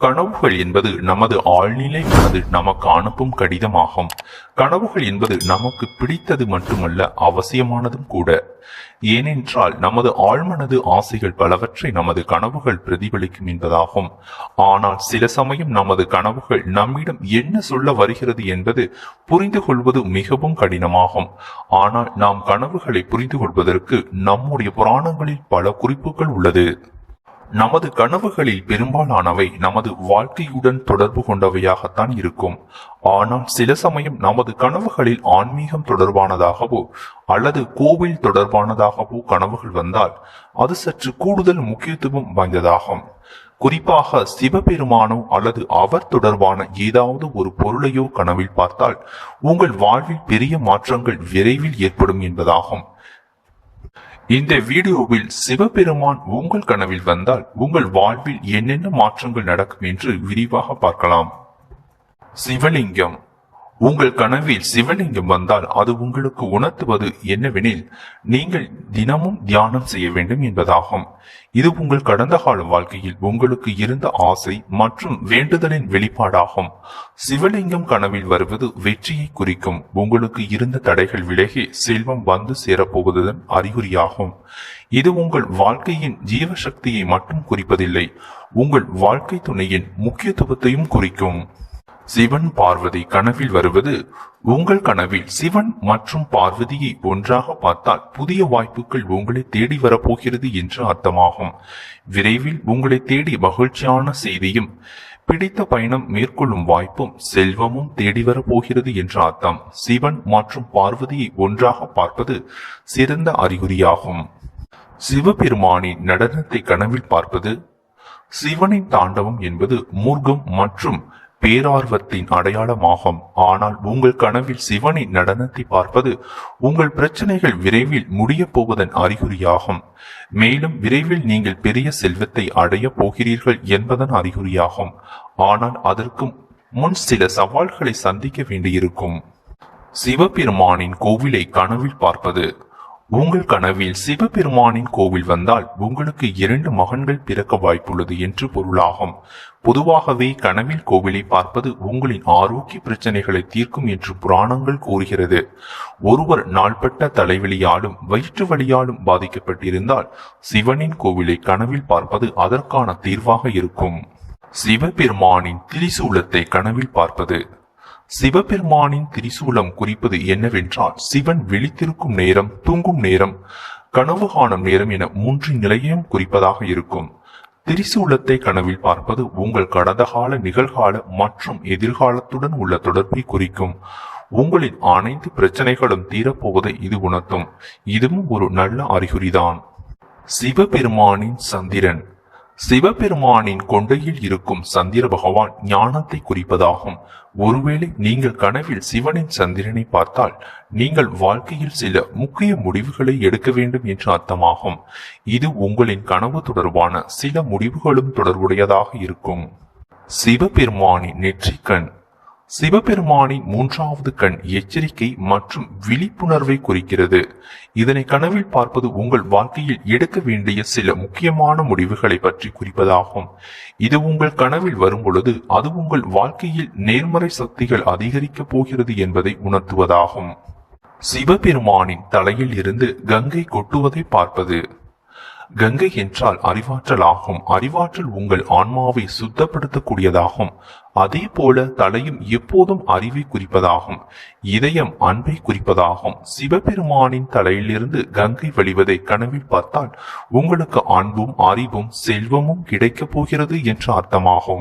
கனவுகள் என்பது நமது ஆழ்நிலை மனது நமக்கு அனுப்பும் கடிதமாகும். கனவுகள் என்பது நமக்கு பிடித்தது மட்டுமல்ல அவசியமானதும் கூட. ஏனென்றால் நமது ஆழ்மனது ஆசைகள் பலவற்றை நமது கனவுகள் பிரதிபலிக்கும் என்பதாகும். ஆனால் சில சமயம் நமது கனவுகள் நம்மிடம் என்ன சொல்ல வருகிறது என்பது புரிந்து கொள்வது மிகவும் கடினமாகும். ஆனால் நாம் கனவுகளை புரிந்து கொள்வதற்கு நம்முடைய புராணங்களில் பல குறிப்புகள் உள்ளது. நமது கனவுகளில் பெரும்பாலானவை நமது வாழ்க்கையுடன் தொடர்பு கொண்டவையாகத்தான் இருக்கும். ஆனால் சில சமயம் நமது கனவுகளில் ஆன்மீகம் தொடர்பானதாகவோ அல்லது கோவில் தொடர்பானதாகவோ கனவுகள் வந்தால் அது சற்று கூடுதல் முக்கியத்துவம் வாய்ந்ததாகும். குறிப்பாக சிவபெருமானோ அல்லது அவர் தொடர்பான ஏதாவது ஒரு பொருளையோ கனவில் பார்த்தால் உங்கள் வாழ்வில் பெரிய மாற்றங்கள் விரைவில் ஏற்படும் என்பதாகும். இந்த வீடியோவில் சிவபெருமான் உங்கள் கனவில் வந்தால் உங்கள் வாழ்வில் என்னென்ன மாற்றங்கள் நடக்கும் என்று விரிவாக பார்க்கலாம். சிவலிங்கம். உங்கள் கனவில் சிவலிங்கம் வந்தால் அது உங்களுக்கு உணர்த்துவது என்னவெனில் நீங்கள் தினமும் தியானம் செய்ய வேண்டும் என்பதாகும். இது உங்கள் கடந்த கால வாழ்க்கையில் உங்களுக்கு இருந்த ஆசை மற்றும் வேண்டுதலின் வெளிப்பாடாகும். சிவலிங்கம் கனவில் வருவது வெற்றியை குறிக்கும். உங்களுக்கு இருந்த தடைகள் விலகி செல்வம் வந்து சேரப்போவதுடன் அறிகுறியாகும். இது உங்கள் வாழ்க்கையின் ஜீவசக்தியை மட்டும் குறிப்பதில்லை உங்கள் வாழ்க்கை துணையின் முக்கியத்துவத்தையும் குறிக்கும். சிவன் பார்வதி கனவில் வருவது உங்கள் கனவில் சிவன் மற்றும் பார்வதியை ஒன்றாக பார்த்தால் புதிய வாய்ப்புகள் உங்களை தேடி வரப்போகிறது என்று அர்த்தமாகும். விரைவில் உங்களை தேடி மகிழ்ச்சியான செய்தியும் பிடித்த பயணம் மேற்கொள்ளும் வாய்ப்பும் செல்வமும் தேடி வரப்போகிறது என்று அர்த்தம். சிவன் மற்றும் பார்வதியை ஒன்றாக பார்ப்பது சிறந்த அறிகுறியாகும். சிவபெருமானின் நடனத்தை கனவில் பார்ப்பது சிவனின் தாண்டவம் என்பது மூர்க்கம் மற்றும் பேரார்வத்தின் அடையாளமாகும். ஆனால் உங்கள் கனவில் சிவனின் நடனத்தை பார்ப்பது உங்கள் பிரச்சனைகள் விரைவில் முடிய போவதன் அறிகுறியாகும். மேலும் விரைவில் நீங்கள் பெரிய செல்வத்தை அடையப் போகிறீர்கள் என்பதன் அறிகுறியாகும். ஆனால் அதற்கும் முன் சில சவால்களை சந்திக்க வேண்டியிருக்கும். சிவபெருமானின் கோவிலை கனவில் பார்ப்பது உங்கள் கனவில் சிவபெருமானின் கோவில் வந்தால் உங்களுக்கு இரண்டு மகன்கள் பிறக்க வாய்ப்புள்ளது என்று பொருளாகும். பொதுவாகவே கனவில் கோவிலை பார்ப்பது உங்களின் ஆரோக்கிய பிரச்சனைகளை தீர்க்கும் என்று புராணங்கள் கூறுகிறது. ஒருவர் நாள்பட்ட தலைவலியாலும் வயிற்று வலியாலும் பாதிக்கப்பட்டிருந்தால் சிவனின் கோவிலை கனவில் பார்ப்பது அதற்கான தீர்வாக இருக்கும். சிவபெருமானின் திரிசூலத்தை கனவில் பார்ப்பது சிவபெருமானின் திரிசூலம் குறிப்பது என்னவென்றால் சிவன் விழித்திருக்கும் நேரம் தூங்கும் நேரம் கனவு காணும் நேரம் என மூன்று நிலையையும் குறிப்பதாக இருக்கும். திரிசூலத்தை கனவில் பார்ப்பது உங்கள் கடந்த கால நிகழ்கால மற்றும் எதிர்காலத்துடன் உள்ள தொடர்பை குறிக்கும். உங்களின் அனைத்து பிரச்சனைகளும் தீரப்போவதை இது உணர்த்தும். இதுவும் ஒரு நல்ல அறிகுறிதான். சிவபெருமானின் சந்திரன். சிவபெருமானின் கொண்டையில் இருக்கும் சந்திர பகவான் ஞானத்தை குறிப்பதாகும். ஒருவேளை நீங்கள் கனவில் சிவனின் சந்திரனை பார்த்தால் நீங்கள் வாழ்க்கையில் சில முக்கிய முடிவுகளை எடுக்க வேண்டும் என்று அர்த்தமாகும். இது உங்களின் கனவு தொடர்பான சில முடிவுகளும் தொடர்புடையதாக இருக்கும். சிவபெருமானின் நெற்றிக்கண் சிவபெருமானின் மூன்றாவது கண் எச்சரிக்கை மற்றும் விழிப்புணர்வை குறிக்கிறது. இதனை கனவில் பார்ப்பது உங்கள் வாழ்க்கையில் எடுக்க வேண்டிய சில முக்கியமான முடிவுகளை பற்றி குறிப்பதாகும். இது உங்கள் கனவில் வரும் பொழுது அது உங்கள் வாழ்க்கையில் நேர்மறை சக்திகள் அதிகரிக்கப் போகிறது என்பதை உணர்த்துவதாகும். சிவபெருமானின் தலையில் இருந்து கங்கை கொட்டுவதை பார்ப்பது. கங்கை என்றால் அறிவாற்றல் ஆகும் அறிவாற்றல் உங்கள் ஆன்மாவை சுத்தப்படுத்தக்கூடியதாகும். அதே போல தலையும் எப்போதும் அறிவை குறிப்பதாகும். இதயம் அன்பை குறிப்பதாகும். சிவபெருமானின் தலையிலிருந்து கங்கை வழிவதை கனவில் பார்த்தால் உங்களுக்கு அன்பும் அறிவும் செல்வமும் கிடைக்கப் போகிறது என்று அர்த்தமாகும்.